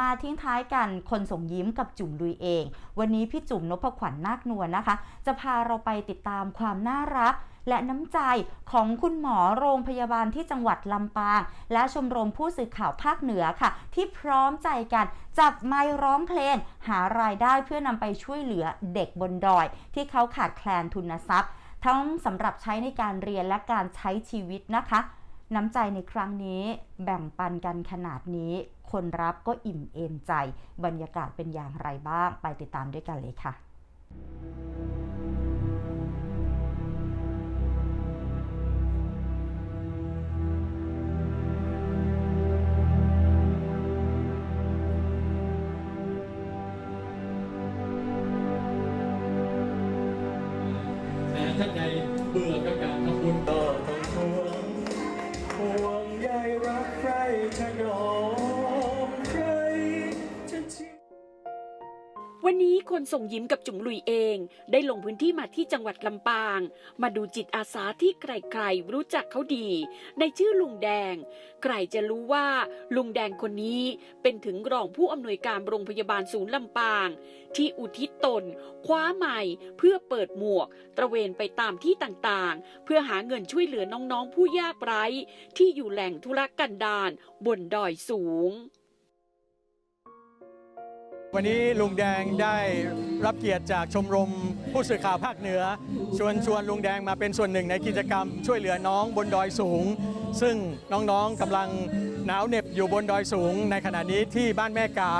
มาทิ้งท้ายกันคนส่งยิ้มกับจุ๋มลุยเอง วันนี้พี่จุ๋มนพขวัญนาคนวลนะคะ จะพาเราไปติดตามความน่ารักและน้ำใจของคุณหมอโรงพยาบาลที่จังหวัดลำปาง และชมรมผู้สื่อข่าวภาคเหนือค่ะ ที่พร้อมใจกันจับไมค์ร้องเพลง หารายได้เพื่อนำไปช่วยเหลือเด็กบนดอย ที่เขาขาดแคลนทุนทรัพย์ ทั้งสำหรับใช้ในการเรียนและการใช้ชีวิตนะคะ น้ำใจในครั้งนี้แบ่งปันกันขนาดนี้ คนรับก็อิ่มเอมใจ บรรยากาศเป็นอย่างไรบ้าง ไปติดตามด้วยกันเลยค่ะแต่ท่านใด วันนี้คนส่งยิ้มกับจุ๋มลุยเอง ได้ลงพื้นที่มาที่จังหวัดลำปาง มาดูจิตอาสาที่ใครๆรู้จักเขาดี ในชื่อลุงแดง ใครจะรู้ว่าลุงแดงคนนี้เป็นถึงรองผู้อำนวยการโรงพยาบาลศูนย์ลำปาง ที่อุทิศตน คว้าใหม่เพื่อเปิดหมวก ตระเวนไปตามที่ต่างๆ เพื่อหาเงินช่วยเหลือน้องๆผู้ยากไร้ ที่อยู่แหล่งธุรกันดารบนดอยสูง วันนี้ลุงแดงได้รับเกียรติจากชมรมผู้สื่อข่าวภาคเหนือ ชวนชวนลุงแดงมาเป็นส่วนหนึ่งในกิจกรรม ช่วยเหลือน้องบนดอยสูง ซึ่งน้องๆกำลังหนาวเหน็บอยู่บนดอยสูง ในขณะนี้ที่บ้านแม่กา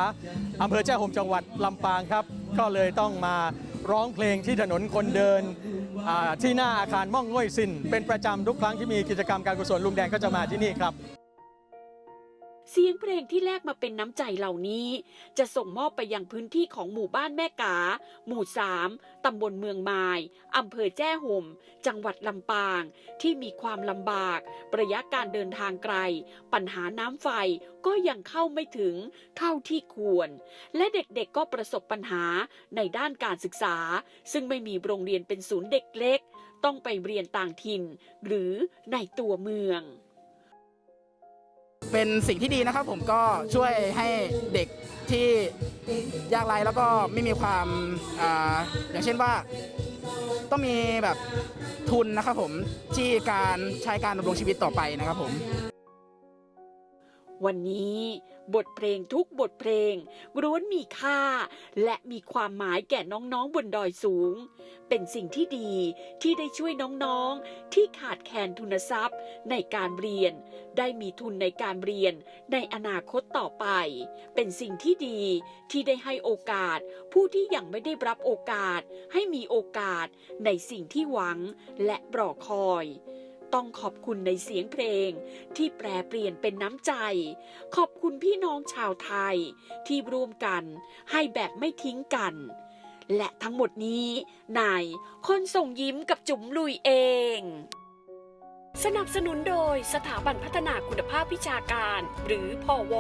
อำเภอแจ้ห่มจังหวัดลำปางครับ ก็เลยต้องมาร้องเพลงที่ถนนคนเดินที่หน้าอาคารม่องง่วยสินเป็นประจำทุกครั้งที่มีกิจกรรมการกุศลลุงแดงก็จะมาที่นี่ครับ เสียงเพลงที่แลกมาเป็นน้ำใจเหล่านี้ จะส่งมอบไปยังพื้นที่ของหมู่บ้านแม่กา หมู่สามตำบลเมืองมายอำเภอแจ้ห่ม จังหวัดลำปาง ที่มีความลำบาก ระยะการเดินทางไกล ปัญหาน้ำไฟก็ยังเข้าไม่ถึงเท่าที่ควร และเด็กๆก็ประสบปัญหาในด้านการศึกษา ซึ่งไม่มีโรงเรียนเป็นศูนย์เด็กเล็ก ต้องไปเรียนต่างถิ่น หรือในตัวเมือง เป็นสิ่งที่ดีนะครับผมก็ช่วยให้เด็กที่ยากไร้แล้วก็ไม่มีความอาอย่างเช่นว่า ต้องมีแบบทุนนะครับผมที่การใช้การดำรงชีวิตต่อไปนะครับผม วันนี้บทเพลงทุกบทเพลงล้วนมีค่า และมีความหมายแก่น้องๆบนดอยสูง เป็นสิ่งที่ดีที่ได้ช่วยน้องๆ ที่ขาดแคลนทุนทรัพย์ ในการเรียน ได้มีทุนในการเรียน ในอนาคตต่อไป เป็นสิ่งที่ดีที่ได้ให้โอกาส ผู้ที่ยังไม่ได้รับโอกาส ให้มีโอกาสในสิ่งที่หวังและรอคอย ต้องขอบคุณในเสียงเพลง ที่แปรเปลี่ยนเป็นน้ำใจ ขอบคุณพี่น้องชาวไทย ที่ร่วมกัน ให้แบบไม่ทิ้งกัน และทั้งหมดนี้ในคนส่งยิ้มกับจุ๋มลุยเอง สนับสนุนโดยสถาบันพัฒนาคุณภาพวิชาการ หรือพอว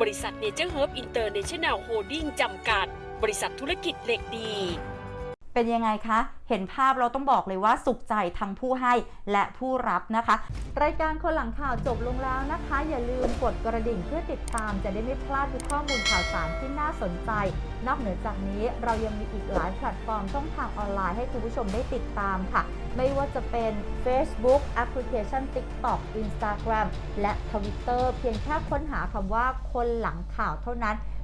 บริษัทเนเจอร์เฮิร์บอินเตอร์เนชั่นแนลโฮดดิ้งจำกัด บริษัทธุรกิจเหล็กดี เป็นยังไงคะ เห็นภาพเราต้องบอกเลยว่าสุขใจทั้งผู้ให้และผู้รับนะคะ รายการคนหลังข่าวจบลงแล้วนะคะ อย่าลืมกดกระดิ่งเพื่อติดตามจะได้ไม่พลาดทุกข้อมูลข่าวสารที่น่าสนใจ นอกเหนือจากนี้เรายังมีอีกหลายแพลตฟอร์มช่องทางออนไลน์ให้คุณผู้ชมได้ติดตามค่ะ ไม่ว่าจะเป็น Facebook แอปพลิเคชัน TikTok Instagram และ Twitter เพียงแค่ค้นหาคำว่าคนหลังข่าวเท่านั้น